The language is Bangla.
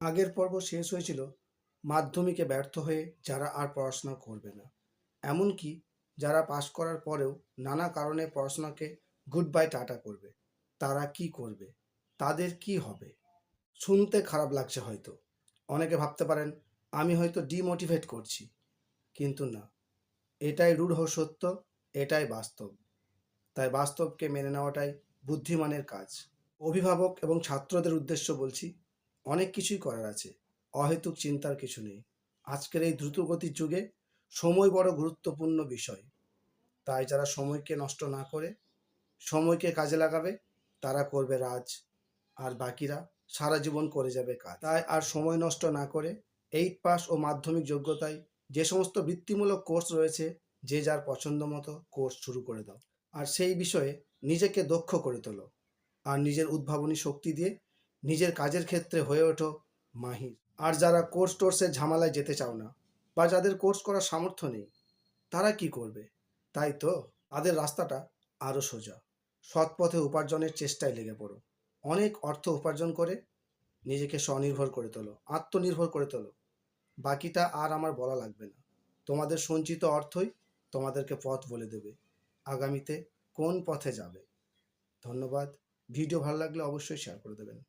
আগের পর্ব শেষ হয়েছিল। মাধ্যমিকে ব্যর্থ হয়ে যারা আর পড়াশোনা করবে না। এমনকি যারা পাশ করার পরেও নানা কারণে পড়াশোনাকে গুড বাই টাটা করবে, তারা কি করবে? তাদের কি হবে? শুনতে খারাপ লাগছে হয়তো। অনেকে ভাবতে পারেন, আমি হয়তো ডিমোটিভেট করছি। কিন্তু না, এটাই রূঢ় সত্য, এটাই বাস্তব। তাই বাস্তবকে মেনে নেওয়াটাই বুদ্ধিমানের কাজ। অভিভাবক এবং ছাত্রদের উদ্দেশ্য বলছি অনেক কিছুই করার আছে। অহেতুক চিন্তার কিছু নেই। আজকের এই দ্রুতগতির যুগে সময় বড় গুরুত্বপূর্ণ বিষয়। তাই যারা সময়কে নষ্ট না করে, সময়কে কাজে লাগাবে, তারা করবে রাজ, আর বাকিরা সারা জীবন করে যাবে কাজ। তাই আর সময় নষ্ট না করে এইট পাস ও মাধ্যমিক যোগ্যতায় যে সমস্ত বৃত্তিমূলক কোর্স রয়েছে, যে যার পছন্দ মতো কোর্স শুরু করে দাও। আর সেই বিষয়ে নিজেকে দক্ষ করে তোলো। আর নিজের উদ্ভাবনী শক্তি দিয়ে নিজের কাজের ক্ষেত্রে হয়ে ওঠো মাহির। আর যারা কোর্স টোর্সের ঝামেলায় যেতে চাও না বা যাদের কোর্স করার সামর্থ্য নেই, তারা কি করবে? তাই তো তাদের রাস্তাটা আরও সোজা। সৎ পথে উপার্জনের চেষ্টায় লেগে পড়ো। অনেক অর্থ উপার্জন করে নিজেকে স্বনির্ভর করে তোলো, আত্মনির্ভর করে তোলো। বাকিটা আর আমার বলা লাগবে না। তোমাদের সঞ্চিত অর্থই তোমাদেরকে পথ বলে দেবে। আগামীতে কোন পথে যাবে? ধন্যবাদ। ভিডিও ভালো লাগলে অবশ্যই শেয়ার করে দেবেন।